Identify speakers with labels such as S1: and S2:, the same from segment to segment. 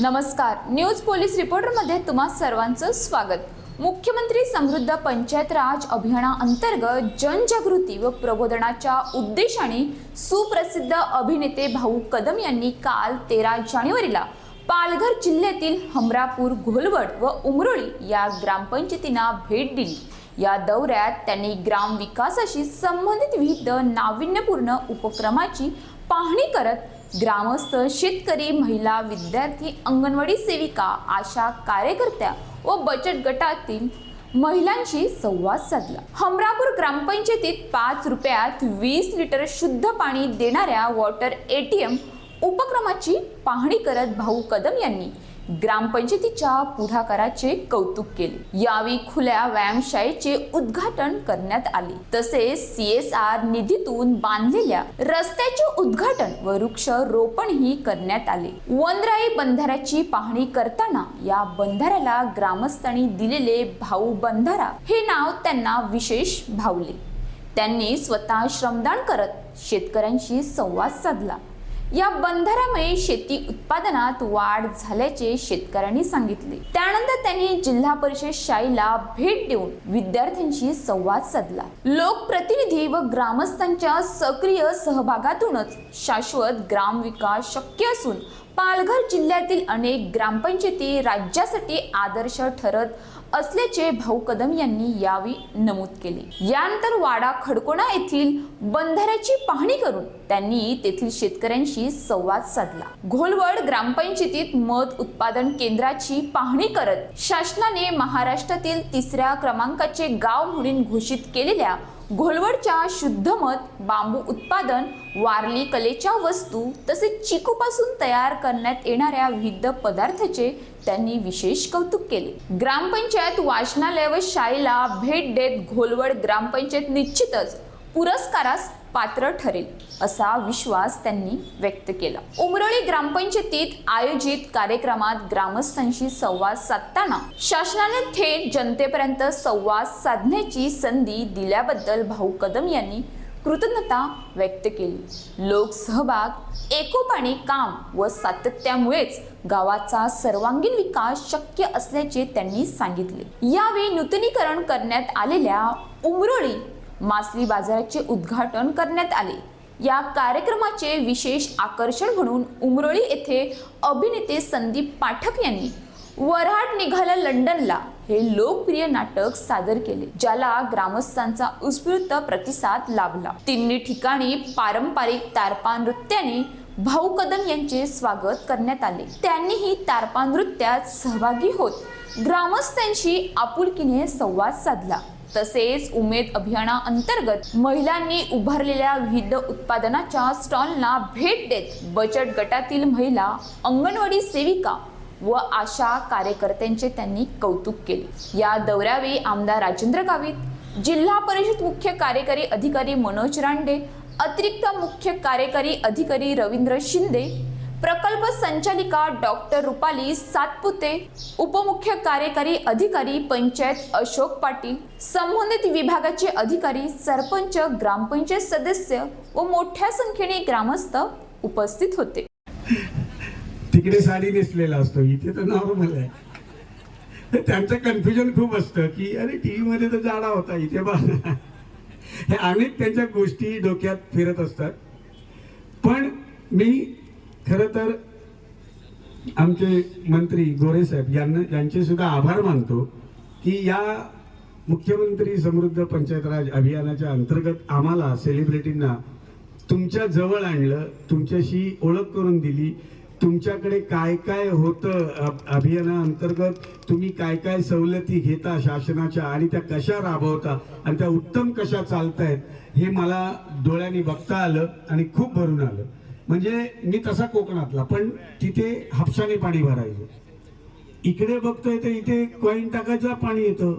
S1: नमस्कार. News police रिपोर्टरमध्ये तुम्हा सर्वांचं स्वागत. मुख्यमंत्री समृद्ध पंचायत राज अभियानाअंतर्गत जनजागृती व प्रबोधनाच्या उद्देशाने सुप्रसिद्ध अभिनेते भाऊ कदम यांनी काल तेरा जानेवारीला पालघर जिल्ह्यातील हमरापूर घोलवड व उमरोळी या ग्रामपंचायतींना भेट दिली. या दौऱ्यात त्यांनी ग्राम विकासाशी संबंधित विविध नाविन्यपूर्ण उपक्रमाची पाहणी करत ग्रामस्थ शेतकरी महिला विद्यार्थी अंगणवाडी सेविका आशा कार्यकर्त्या व बचत गटातील महिलांशी संवाद साधला. हमरापूर ग्रामपंचायतीत पाच रुपयात वीस लिटर शुद्ध पाणी देणाऱ्या वॉटर एटीएम उपक्रमाची पाहणी करत भाऊ कदम यांनी ग्रामपंचायतीच्या पुढाकाराचे कौतुक केले. यावेळी खुल्या व्यायामशाळेचे उद्घाटन करण्यात आले. तसेच सी एस आर निधीतून बांधलेल्या रस्त्याचे उद्घाटन व वृक्ष रोपणही करण्यात आले. वनराई बंधाऱ्याची पाहणी करताना या बंधाऱ्याला ग्रामस्थांनी दिलेले भाऊ बंधारा हे नाव त्यांना विशेष भावले. त्यांनी स्वतः श्रमदान करत शेतकऱ्यांशी संवाद साधला. या बंधाऱ्यामुळे शेती उत्पादनात वाढ झाल्याचे शेतकऱ्यांनी सांगितले. त्यानंतर त्यांनी जिल्हा परिषद शाळेला भेट देऊन विद्यार्थ्यांशी संवाद साधला. लोकप्रतिनिधी व ग्रामस्थांच्या सक्रिय सहभागातूनच शाश्वत ग्राम विकास शक्य असून पालघर जिल्ह्यातील अनेक ग्रामपंचायती राज्यासाठी आदर्श ठरत असल्याचे भाऊ कदम यांनी यावेळी नमूद केले. यानंतर वाडा खडकोणा येथील बंधाऱ्याची पाहणी करून त्यांनी तेथील शेतकऱ्यांशी संवाद साधला. घोलवड ग्रामपंचायतीत मध उत्पादन केंद्राची पाहणी करत शासनाने महाराष्ट्रातील तिसऱ्या क्रमांकाचे गाव म्हणून घोषित केलेल्या घोलवडच्या शुद्धमत बांबू उत्पादन वारली कलेच्या वस्तू तसेच चिकूपासून तयार करण्यात येणाऱ्या विविध पदार्थाचे त्यांनी विशेष कौतुक केले. ग्रामपंचायत वाचनालय व शाळेला भेट देत घोलवड ग्रामपंचायत निश्चितच पुरस्कारास पात्र ठरेल असा विश्वास त्यांनी व्यक्त केला. उमरळी ग्रामपंचायतीत आयोजित कार्यक्रमात ग्रामस्थांशी संवाद साधताना शासनाने थेट जनतेपर्यंत संवाद साधण्याची संधी दिल्याबद्दल भाऊ कदम यांनी कृतज्ञता व्यक्त केली. लोकसहभाग एकोपाने काम व सातत्यामुळेच गावाचा सर्वांगीण विकास शक्य असल्याचे त्यांनी सांगितले. यावेळी नूतनीकरण करण्यात आलेल्या उमरोळी मासळी बाजाराचे उद्घाटन करण्यात आले. या कार्यक्रमाचे विशेष आकर्षण म्हणून उमरोळी येथे अभिनेते संदीप पाठक यांनी वऱ्हाड निघाला लंडनला हे लोकप्रिय नाटक सादर केले ज्याला ग्रामस्थांचा उत्स्फूर्त प्रतिसाद लाभला. तिन्ही ठिकाणी पारंपरिक तारपा नृत्याने भाऊ कदम यांचे स्वागत करण्यात आले. त्यांनीही तारपा नृत्यात सहभागी होत ग्रामस्थांशी आपुलकीने संवाद साधला. तसेच उमेद अभियानाअंतर्गत महिलांनी उभारलेल्या विविध उत्पादनाच्या स्टॉलना भेट देत बचत गटातील महिला अंगणवाडी सेविका व आशा कार्यकर्त्यांचे त्यांनी कौतुक केले. या दौऱ्यावेळी आमदार राजेंद्र गावित जिल्हा परिषद मुख्य कार्यकारी अधिकारी मनोज रांडे अतिरिक्त मुख्य कार्यकारी अधिकारी रवींद्र शिंदे प्रकल्प संचालिका डॉक्टर रुपाली सातपुते उपमुख्य कार्यकारी अधिकारी पंचायत अशोक पाटील संबंधित विभागाचे अधिकारी सरपंच ग्रामपंचायत सदस्य व मोठ्या संख्येने ग्रामस्थ उपस्थित होते.
S2: तिकडे साडी नेसलेला असतो इथे तर नॉर्मल आहे. तर त्यांचं कन्फ्युजन खूप असतं की अरे टीव्ही मध्ये तर जाडा होता इथे बा हे अनेक त्यांच्या गोष्टी डोक्यात फिरत असतात. पण मी खर तर आमचे मंत्री गोरे साहेब यांना यांचे सुद्धा आभार मानतो की या मुख्यमंत्री समृद्ध पंचायत राज अभियानाच्या अंतर्गत आम्हाला सेलिब्रिटींना तुमच्या जवळ आणलं तुमच्याशी ओळख करून दिली. तुमच्याकडे काय काय होतं अभियानाअंतर्गत तुम्ही काय काय सवलती घेता शासनाच्या आणि त्या कशा राबवता आणि त्या उत्तम कशा चालत आहेत हे मला डोळ्यांनी बघता आलं आणि खूप भरून आलं. म्हणजे मी तसा कोकणातला पण तिथे हापसाने पाणी भरायचं. इकडे बघतोय तर इथे कॉईन टाकायचं पाणी येतं.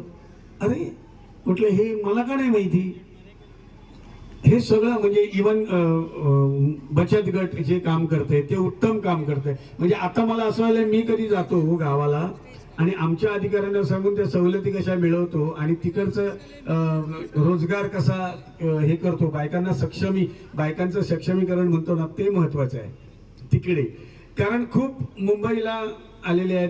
S2: अरे म्हटलं हे मला का नाही माहिती? हे सगळं म्हणजे इवन बचत गट जे काम करते ते उत्तम काम करते म्हणजे आता मला असं व्हायला मी कधी जातो हो गावाला? आणि आमच्या अधिकाऱ्यांना सांगून त्या सवलती कशा मिळवतो आणि तिकडचं रोजगार कसा हे करतो बायकांना सक्षमी बायकांचं सक्षमीकरण म्हणतो ना ते महत्वाचं आहे तिकडे. कारण खूप मुंबईला आलेले आहेत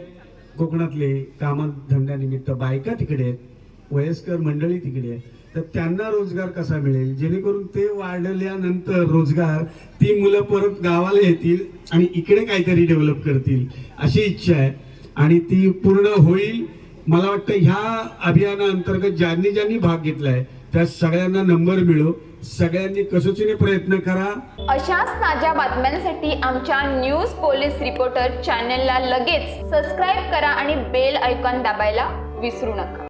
S2: कोकणातले कामात धंद्यानिमित्त बायका तिकडे आहेत वयस्कर मंडळी तिकडे आहे तर त्यांना रोजगार कसा मिळेल? जेणेकरून ते वाढल्यानंतर रोजगार ती मुलं परत गावाला येतील आणि इकडे काहीतरी डेव्हलप करतील अशी इच्छा आहे. आणि ती पूर्ण होईल मला वाटतं ह्या अभियानाअंतर्गत ज्यांनी ज्यांनी भाग घेतलाय त्या सगळ्यांना नंबर मिळो. सगळ्यांनी कसोशीने प्रयत्न करा.
S1: अशाच ताज्या बातम्यांसाठी आमच्या न्यूज पोलीस रिपोर्टर चॅनलला लगेच सबस्क्राईब करा आणि बेल आयकॉन दाबायला विसरू नका.